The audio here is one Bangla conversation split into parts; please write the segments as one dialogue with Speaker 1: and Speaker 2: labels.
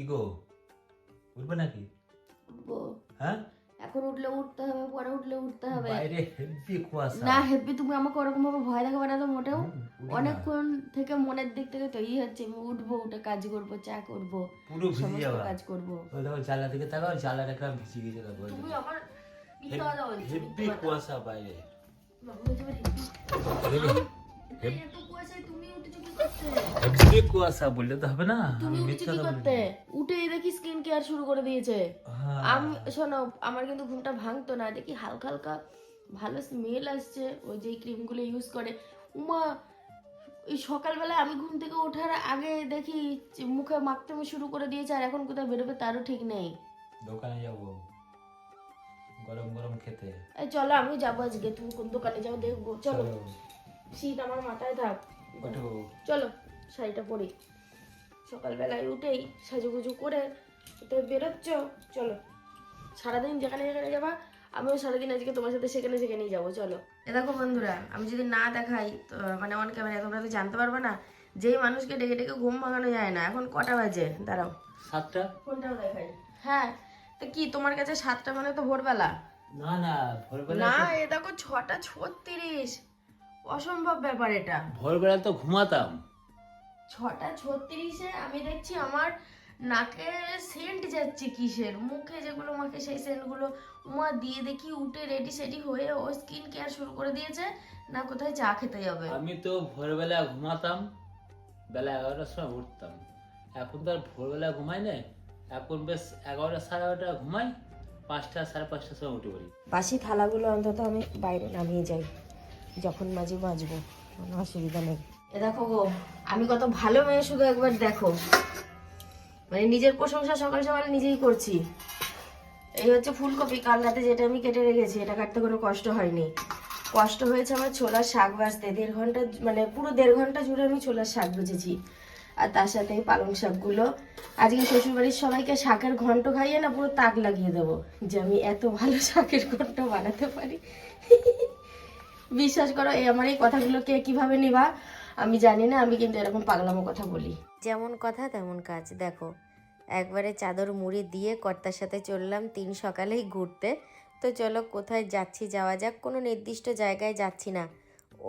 Speaker 1: কি গো? উঠবে নাকি?
Speaker 2: উঠবো।
Speaker 1: হ্যাঁ?
Speaker 2: এখন উঠলে উঠতে হবে পরে উঠলে উঠতে হবে।
Speaker 1: বাইরে হেভি কুয়াশা।
Speaker 2: না হেব্বি তুমি আমাকে ওরকম ভাবে ভয় দেখাবে না তো মোটেও। অনেকক্ষণ থেকে মনের দিক থেকে তৈরি হচ্ছে আমি উঠবো উঠে কাজ করব চা করব
Speaker 1: পুরো ভিজে
Speaker 2: সমস্ত কাজ করব।
Speaker 1: ওই দেখো জানলা দিকে তাকাও জানলা একটা ভিজে গেছে দেখো
Speaker 2: তুমি আমার
Speaker 1: হেভি কুয়াশা বাইরে।
Speaker 2: হেব্বি। কুয়াশায় তুমি উঠেছো কি করতে
Speaker 1: হেভি কুয়াশা বললে তো হবে না
Speaker 2: তুমি উঠেছো কি করতে?
Speaker 1: বলিনি।
Speaker 2: দেখি স্কিন কেয়ার শুরু করে দিয়েছে।
Speaker 1: হ্যাঁ।
Speaker 2: আমি শোনো আমার কিন্তু ঘুমটা ভাঙতো না দেখি হালকা হালকা ভালো স্মেল আসছে ওই যে ক্রিমগুলো ইউজ করে। উমা এই সকালবেলা আমি ঘুম থেকে ওঠার আগে দেখি মুখে মাখতে শুরু করে দিয়েছে আর এখন কোথায় বেরোবে তারও ঠিক নেই।
Speaker 1: দোকানে যাব। গরম গরম খেতে।
Speaker 2: এই চলো আমি যাব আজকে। তুমি কোন দোকানে যাও দেখব। চলো। শীত আমার মাথায় থাক।
Speaker 1: ওঠো
Speaker 2: চলো শাড়িটা পরি। সকালবেলায় উঠেই সাজুগুজু করে কোথায় বেরোচ্ছ? চলো। সারাদিন যেখানে যেখানে যাবা আমিও সারাদিন আজকে তোমার সাথে সেখানে সেখানেই যাব চলো। এ দেখো বন্ধুরা আমি যদি না দেখাই তো মানে অন ক্যামেরা তোমরা তো জানতে পারবে না যেই মানুষকে ডেকে ডেকে ঘুম ভাঙানো যায় না। এখন কটা বাজে? দাঁড়াও।
Speaker 1: সাতটা?
Speaker 2: ফোনটাও দেখাই। হ্যাঁ তো কি তোমার কাছে সাতটা মানে তো ভোরবেলা?
Speaker 1: না না ভোরবেলা
Speaker 2: না এ দেখো ছটা ছত্রিশ। অসম্ভব ব্যাপার এটা।
Speaker 1: ভোরবেলা তো ঘুমাতাম।
Speaker 2: ছটা ছত্রিশে আমি দেখছি আমার নাকে সেন্ট যাচ্ছে কিসের? মুখে যেগুলো মাখে সেই সেন্টগুলো উমা দিয়ে দেখি উঠে রেডি সেডি হয়ে ও স্কিন কেয়ার শুরু করে দিয়েছে না কোথায় চা খেতে যাবে।
Speaker 1: আমি তো ভোরবেলা ঘুমাতাম বেলা এগারোটার সময় উঠতাম। এখন তো আর ভোরবেলা ঘুমাই না এখন বেশ এগারোটা সাড়ে এগারোটা ঘুমাই পাঁচটা সাড়ে পাঁচটার সময় উঠে পড়ি।
Speaker 2: বাসি থালাগুলো অন্তত আমি বাইরে নামিয়ে যাই। যখন মাঝে বাজবো, কোনো অসুবিধা নেই। এ দেখো গো, আমি কত ভালো মেয়ে শুধু একবার দেখো। মানে নিজের প্রশংসা সকাল সকাল নিজেই করছি। এই হচ্ছে ফুলকপি, কাল রাতে যেটা আমি কেটে রেখেছি, এটা কাটতে কোনো কষ্ট হয়নি। কষ্ট হয়েছে আমার ছোলার শাক ভাজতে দেড় ঘণ্টা মানে পুরো দেড় ঘণ্টা জুড়ে আমি ছোলার শাক ভেজেছি আর তার সাথে এই পালং শাকগুলো। আজকে শ্বশুরবাড়ির সবাইকে শাকের ঘন্ট খাইয়ে না পুরো তাক লাগিয়ে দেবো, যে আমি এত ভালো শাকের ঘন্ট বানাতে পারি। বিশ্বাস করো এই আমার এই কথাগুলো কে কীভাবে নিবা আমি জানি না আমি কিন্তু এরকম পাগলামো কথা বলি।
Speaker 3: যেমন কথা তেমন কাজ। দেখো একবারে চাদর মুড়ি দিয়ে কর্তার সাথে চললাম তিন সকালেই ঘুরতে। তো চলো কোথায় যাচ্ছি যাওয়া যাক। কোনো নির্দিষ্ট জায়গায় যাচ্ছি না।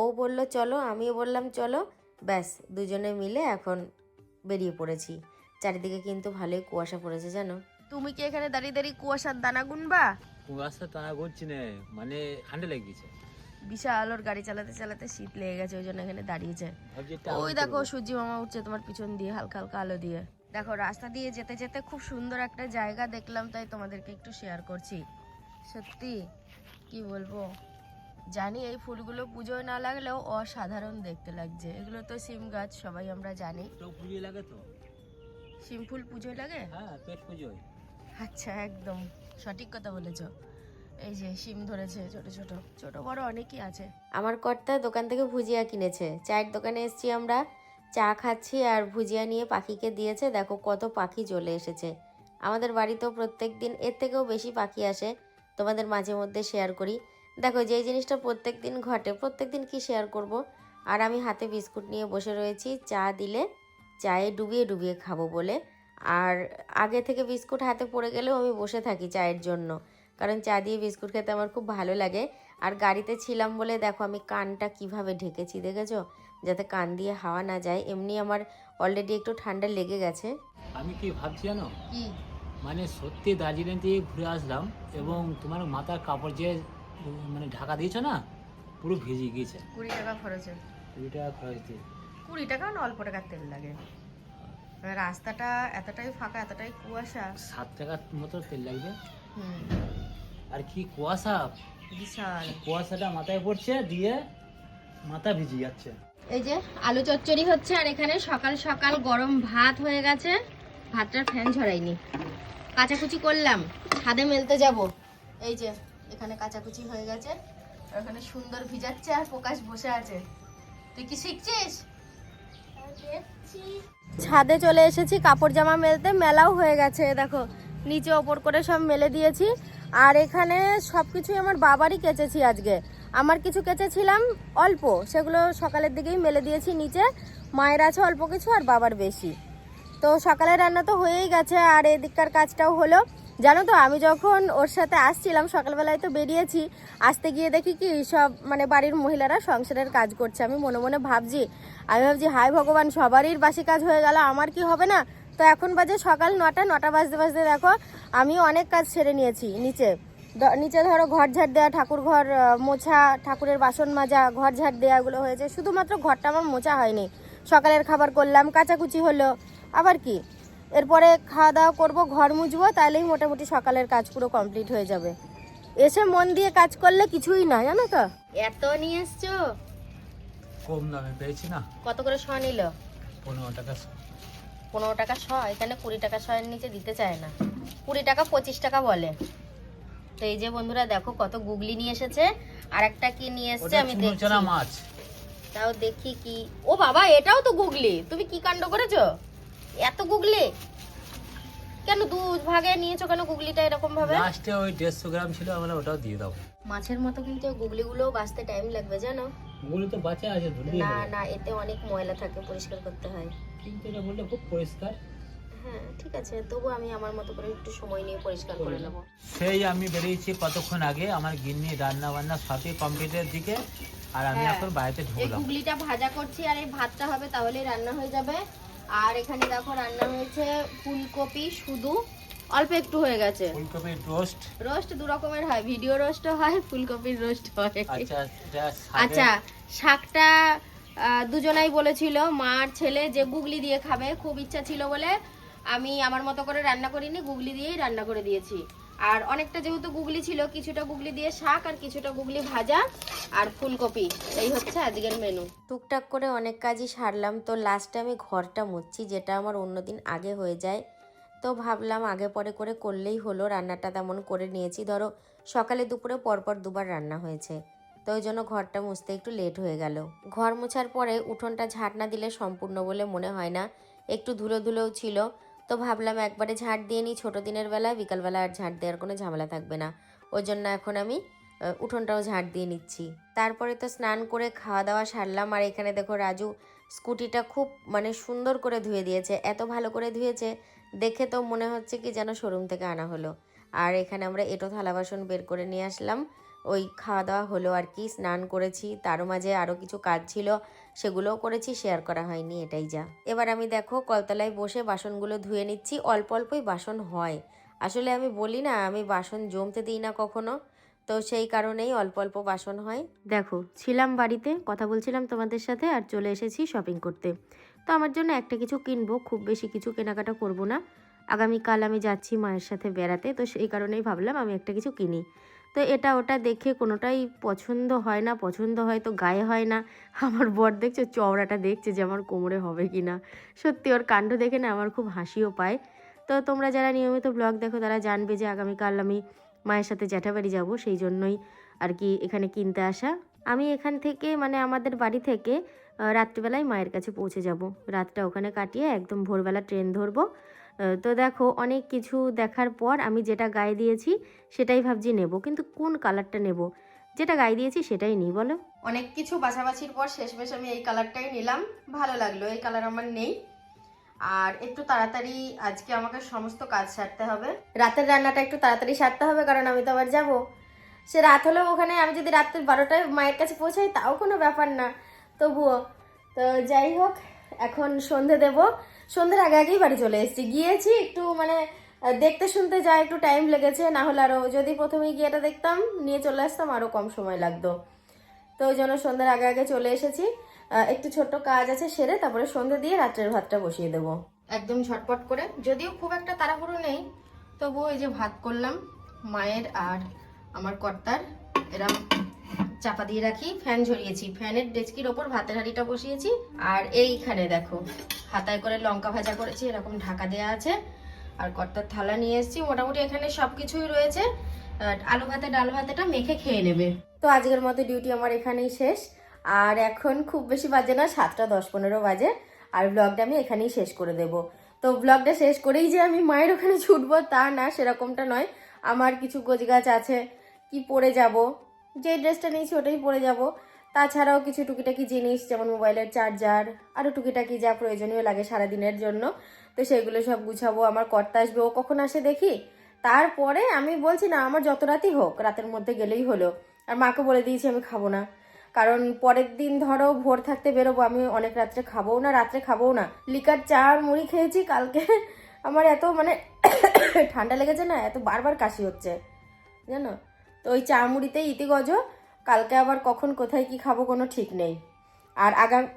Speaker 3: ও বলল চলো। আমিও বললাম চলো। ব্যাস দুজনে মিলে এখন বেরিয়ে পড়েছি। চারিদিকে কিন্তু ভালোই কুয়াশা পড়েছে জানো?
Speaker 2: তুমি কি এখানে দাঁড়িয়ে দাঁড়িয়ে কুয়াশার দানা গুনবা?
Speaker 1: কুয়াশা টানা করছি না মানে ঠান্ডা লেগেছে
Speaker 2: বিশাল ওর গাড়ি চালাতে চালাতে শীত লেগে গেছে ওই জন্য এখানে দাঁড়িয়েছে। ওই দেখো। সূর্য মামা উঠছে তোমার পিছন দিয়ে হালকা হালকা আলো দিয়ে। দেখো রাস্তা দিয়ে যেতে যেতে খুব সুন্দর একটা জায়গা দেখলাম তাই তোমাদেরকে একটু শেয়ার করছি। সত্যি কি বলব? জানি এই ফুলগুলো পুজোয় না লাগলেও অসাধারণ দেখতে লাগছে। এগুলো তো সিম গাছ সবাই আমরা জানি।
Speaker 1: পুজোয় লাগে তো?
Speaker 2: সিম ফুল পুজোয় লাগে?
Speaker 1: হ্যাঁ পেট পুজোয়।
Speaker 2: আচ্ছা একদম। সঠিক কথা বলেছ। এই যে সিম ধরেছে ছোট ছোট ছোট বড় অনেকই আছে।
Speaker 3: আমার কর্তা দোকান থেকে ভুজিয়া কিনেছে। চায়ের দোকানে এসেছি আমরা। চা খাচ্ছি আর ভুজিয়া নিয়ে পাখিকে দিয়েছে। দেখো কত পাখি চলে এসেছে। আমাদের বাড়িতেও প্রত্যেক দিন এর থেকেও বেশি পাখি আসে। তোমাদের মাঝে মধ্যে শেয়ার করি। দেখো যেই জিনিসটা প্রত্যেক দিন ঘটে, প্রত্যেক দিন কী শেয়ার করব? আর আমি হাতে বিস্কুট নিয়ে বসে রয়েছি। চা দিলে চায়ে ডুবিয়ে ডুবিয়ে খাব বলে। আর আগে থেকে বিস্কুট হাতে পড়ে গেলেও আমি বসে থাকি চায়ের জন্য। কারণ চা দিয়ে বিস্কুট খেতে আমার খুব ভালো লাগে। আর গাড়িতে ছিলাম বলে দেখো আমি কানটা কীভাবে ঢেকেছি দেখেছ? যাতে কান দিয়ে হাওয়া না যায়। এমনি আমার অলরেডি একটু ঠান্ডা লেগে গেছে।
Speaker 1: আমি কি ভাবছি জানো?
Speaker 2: কি?
Speaker 1: মানে সত্যি দার্জিলিং থেকে ঘুরে আসলাম এবং তোমার মাথার কাপড় যে মানে ঢাকা দিয়েছ না পুরো ভিজে গিয়েছে।
Speaker 2: কুড়ি টাকা খরচে
Speaker 1: কুড়ি টাকা খরচ দিয়ে
Speaker 2: কুড়ি টাকা না অল্প টাকার তেল লাগে? রাস্তাটা এতটাই ফাঁকা এতটাই কুয়াশা।
Speaker 1: সাত টাকার মতো তেল লাগবে। আর কি কুয়াশা?
Speaker 2: বিশাল।
Speaker 1: কুয়াশাটা মাথায় পড়ছে দিয়ে মাথা ভিজে যাচ্ছে।
Speaker 2: এই যে আলু চচ্চড়ি হচ্ছে আর এখানে সকাল সকাল গরম ভাত হয়ে গেছে। ভাতটার ফ্যান ঝরাইনি। কাচাকুচি করলাম ছাদে মেলতে যাব। এই যে এখানে কাচাকুচি হয়ে গেছে। আর ওখানে সুন্দর ভিজাচ্ছে আর প্রকাশ বসে আছে। তুই কি শিখছিস? ছাদে চলে এসেছি কাপড় জামা মেলতে মেলাও হয়ে গেছে দেখো। নিচে ওপর করে সব মেলে দিয়েছি। আর এখানে সব কিছুই আমার বাবারই কেচেছি আজকে। আমার কিছু কেচেছিলাম অল্প, সেগুলো সকালের দিকেই মেলে দিয়েছি নিচে। মায়ের আছে অল্প কিছু আর বাবার বেশি। তো সকালে রান্না তো হয়েই গেছে, আর এদিককার কাজটাও হলো। জানো তো, আমি যখন ওর সাথে আসছিলাম, সকালবেলায় তো বেরিয়েছি। আসতে গিয়ে দেখি কি, সব মানে বাড়ির মহিলারা সংসারের কাজ করছে। আমি মনে মনে ভাবছি, আমি ভাবছি হাই ভগবান, সবারই বাসি কাজ হয়ে গেল, আমার কি হবে না? তো এখন বাজে সকাল নটা নটা বাজতে বাজতে দেখো আমি অনেক কাজ সেরে নিয়েছি নিচে। নিচে ধরো ঘর ঝাড় দেওয়া ঠাকুর ঘর মোছা ঠাকুরের বাসন মাজা ঘর ঝাড় দেওয়া এগুলো হয়েছে। শুধুমাত্র ঘরটা আমার মোছা হয়নি। সকালের খাবার করলাম কাচাকুচি হলো। আবার কি? এরপরে খাওয়া দাওয়া করব ঘর মুছবো তাহলেই মোটামুটি সকালের কাজ পুরো কমপ্লিট হয়ে যাবে। এসে মন দিয়ে কাজ করলে কিছুই না জানো তো? এত নিয়ে এসছো?
Speaker 1: কম দামে পেয়েছি না।
Speaker 2: কত করে শ নিল?
Speaker 1: পনেরো টাকা
Speaker 2: পনেরো টাকা শ এখানে কুড়ি টাকা শয়ের নিচে দিতে চায় না। কুড়ি টাকা পঁচিশ টাকা বলে। তো এই যে বন্ধুরা দেখো কত গুগলি নিয়ে এসেছে। আর একটা কি নিয়ে এসেছে আমি দেখছি।
Speaker 1: মাছ।
Speaker 2: তাও দেখি কি। ও বাবা এটাও তো গুগলি। তুমি কি কাণ্ড করেছ? এত গুগলি? কেন দু ভাগে নিয়েছো কেন গুগলিটা এরকম ভাবে?
Speaker 1: লাস্টে ওই দেড়শো গ্রাম ছিল আমরা ওটাও দিয়ে দাও।
Speaker 2: মাছের মতো কিন্তু গুগলিগুলোও বাঁচতে টাইম লাগবে জানো?
Speaker 1: ওগুলো তো বাঁচা আছে
Speaker 2: না না এতে অনেক ময়লা থাকে পরিষ্কার করতে হয়।
Speaker 1: কিন্তু এটা বললে খুব পরিষ্কার।
Speaker 2: হ্যাঁ ঠিক আছে তবু আমি আমার মতো করে একটু সময় নিয়ে পরিষ্কার করে নেব।
Speaker 1: সেই আমি বেরিয়েছি কতক্ষণ আগে আমার গিন্নি রান্না বান্না সবই কমপ্লিটের দিকে আর আমি
Speaker 2: হ্যাঁ।
Speaker 1: এখন বাড়িতে
Speaker 2: এই গুগলিটা ভাজা করছি আর এই ভাতটা হবে রান্না হয়ে যাবে। আর এখানে দেখো রান্না হয়েছে ফুলকপি শুধু অল্প একটু হয়ে গেছে।
Speaker 1: ফুলকপির রোস্ট
Speaker 2: রোস্ট দু রকমের হয় ভিডিও রোস্ট হয় ফুলকপির রোস্ট হয়।
Speaker 1: আচ্ছা
Speaker 2: আচ্ছা শাকটা দুজনাই বলেছিল মা আর ছেলে যে গুগলি দিয়ে খাবে খুব ইচ্ছা ছিল বলে আমি আমার মতো করে রান্না করিনি গুগলি দিয়েই রান্না করে দিয়েছি। আর অনেকটা যেহেতু গুগলি ছিল কিছুটা গুগলি দিয়ে শাক আর কিছুটা গুগলি ভাজা আর ফুলকপি। এই হচ্ছে আজকের মেনু টুকটাক করে অনেক কাজই সারলাম তো লাস্টে আমি ঘরটা মুছছি যেটা আমার অন্যদিন আগে হয়ে যায়। তো ভাবলাম আগে পরে করে করলেই হলো, রান্নাটা তেমন করে নিয়েছি। ধরো সকালে, দুপুরে, পরপর দুবার রান্না হয়েছে। তো ওই জন্য ঘরটা মুছতে একটু লেট হয়ে গেল। ঘর মোছার পরে উঠোনটা ঝাঁট না দিলে সম্পূর্ণ বলে মনে হয় না। একটু ধুলো ধুলোও ছিল। তো ভাবলাম একবারে ঝাঁট দিয়ে নিই। ছোটো দিনের বেলা, বিকালবেলা আর ঝাঁট দেওয়ার কোনো ঝামেলা থাকবে না। ওই জন্য এখন আমি উঠোনটাও ঝাঁট দিয়ে নিচ্ছি। তারপরে তো স্নান করে খাওয়া দাওয়া সারলাম। আর এখানে দেখো রাজু স্কুটিটা খুব মানে সুন্দর করে ধুয়ে দিয়েছে। এত ভালো করে ধুয়েছে দেখে তো মনে হচ্ছে কি যেন শোরুম থেকে আনা হলো। আর এখানে আমরা এটো থালা বাসন বের করে নিয়ে আসলাম। ওই খাওয়া দাওয়া হলো আর কি, স্নান করেছি। তারও মাঝে আরও কিছু কাজ ছিল, সেগুলোও করেছি, শেয়ার করা হয়নি, এটাই যা। এবার আমি দেখো কলতলায় বসে বাসনগুলো ধুয়ে নিচ্ছি, অল্প অল্পই বাসন হয়। আসলে আমি বলি না, আমি বাসন জমতে দিই না কখনো, তো সেই কারণেই অল্প অল্প বাসন হয়। দেখো, ছিলাম বাড়িতে, কথা বলছিলাম তোমাদের সাথে আর চলে এসেছি শপিং করতে। তো আমার জন্য একটা কিছু কিনবো, খুব বেশি কিছু কেনাকাটা করব না। আগামীকাল আমি যাচ্ছি মায়ের সাথে বেড়াতে, তো সেই কারণেই ভাবলাম আমি একটা কিছু কিনি। তো এটা ওটা দেখে কোনোটাই পছন্দ হয় না, পছন্দ হয় তো গায়ে হয় না। আমার বর দেখছে, চওড়াটা দেখছে যে আমার কোমরে হবে কি না। সত্যি ওর কাণ্ড দেখে না আমার খুব হাসিও পায়। তো তোমরা যারা নিয়মিত ব্লগ দেখো, তারা জানবে যে আগামীকাল আমি মায়ের সাথে জ্যাঠাবাড়ি যাব, সেই জন্যই আর কি এখানে কিনতে আসা। আমি এখান থেকে মানে আমাদের বাড়ি থেকে রাত্রিবেলায় মায়ের কাছে পৌঁছে যাব। রাতটা ওখানে কাটিয়ে একদম ভোরবেলা ট্রেন ধরবো। তো দেখো, অনেক কিছু দেখার পর আমি যেটা গায়ে দিয়েছি সেটাই ভাবছি নেব, কিন্তু কোন কালারটা নেব? যেটা গায়ে দিয়েছি সেটাই নিই, বলো। অনেক কিছু বাছাবাছির পর শেষমেশ আমি এই কালারটাই নিলাম। ভালো লাগল, এই কালার আমার নেই। আর একটু তাড়াতাড়ি আজকে আমাকে সমস্ত কাজ সারতে হবে। রাতের রান্নাটা একটু তাড়াতাড়ি সারতে হবে, কারণ আমি তো আবার যাব। সে রাত হলেও ওখানে আমি যদি রাত্রের বারোটায় মায়ের কাছে পৌঁছাই, তাও কোনো ব্যাপার না। তবুও, তো যাই হোক, এখন সন্ধে দেব। সন্ধ্যের আগে আগেই বাড়ি চলে এসেছি। গিয়েছি একটু মানে দেখতে শুনতে যা একটু টাইম লেগেছে, না হলে আরও যদি প্রথমেই গিয়ে এটা দেখতাম, নিয়ে চলে আসতাম আরও কম সময় লাগতো। তো ওই জন্য সন্ধ্যের আগে আগে চলে এসেছি। একটু ছোট্ট কাজ আছে, সেরে তারপরে সন্ধ্যে দিয়ে রাত্রের ভাতটা বসিয়ে দেবো। একদম ঝটপট করে। যদিও খুব একটা তাড়াহুড়ো নেই, তবুও এই যে ভাত করলাম, মায়ের আর আমার কর্তার এরম চাপা দিয়ে রাখি, ফ্যান ঝরিয়েছি। ফ্যানের ডেস্কির ওপর ভাতের হাঁড়িটা বসিয়েছি। আর এইখানে দেখো, হাতায় করে লঙ্কা ভাজা করেছি, এরকম ঢাকা দেওয়া আছে। আর কর্তার থালা নিয়ে এসেছি, মোটামুটি এখানে সব কিছুই রয়েছে আলু ভাতে, ডাল ভাতেটা মেখে খেয়ে নেবে। তো আজকের মতো ডিউটি আমার এখানেই শেষ। আর এখন খুব বেশি বাজে না, সাতটা দশ পনেরো বাজে। আর ব্লগটা আমি এখানেই শেষ করে দেব। তো ব্লগটা শেষ করেই যে আমি মায়ের ওখানে ছুটবো তা না, সেরকমটা নয়। আমার কিছু গোছগাছ আছে, কি পরে যাব? যে ড্রেসটা নিয়েছি ওটাই পরে যাব। তাছাড়াও কিছু টুকিটাকি জিনিস, যেমন মোবাইলের চার্জার আরও টুকিটাকি যা প্রয়োজনীয় লাগে সারাদিনের জন্য, তো সেগুলো সব গুছাবো। আমার কর্তা আসবে, ও কখন আসে দেখি? তারপরে আমি বলছি, না, আমার যত রাতই হোক, রাতের মধ্যে গেলেই হলো। আর মাকে বলে দিয়েছি, আমি খাব না। কারণ পরের দিন ধরো ভোর থাকতে বেরোবো, আমি অনেক রাত্রে খাব না, রাত্রে খাব না। লিকার চা আর মুড়ি খেয়েছি কালকে। আমার এত মানে ঠান্ডা লেগেছে না, এত বারবার কাশি হচ্ছে। জানো? তো ওই চা মুড়িতেই ইতি গজ কালকে আবার কখন, কোথায় কি খাব কোনো ঠিক নেই। আর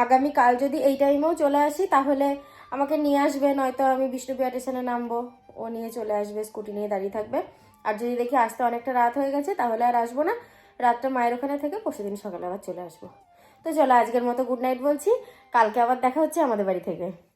Speaker 2: আগাম কাল যদি এই টাইমেও চলে আসি, তাহলে আমাকে নিয়ে আসবে, নয়তো আমি বিষ্ণুপ্রিয়া স্টেশনে নামবো। ও নিয়ে চলে আসবে, স্কুটি নিয়ে দাঁড়িয়ে থাকবে। আর যদি দেখি আসতে অনেকটা রাত হয়ে গেছে, তাহলে আর আসব না। রাতটা মায়ের ওখানে থেকে পরশুদিন সকালে আবার চলে আসব। তো চলো আজকের মতো গুড নাইট বলছি। কালকে আবার দেখা হচ্ছে আমাদের বাড়ি থেকে।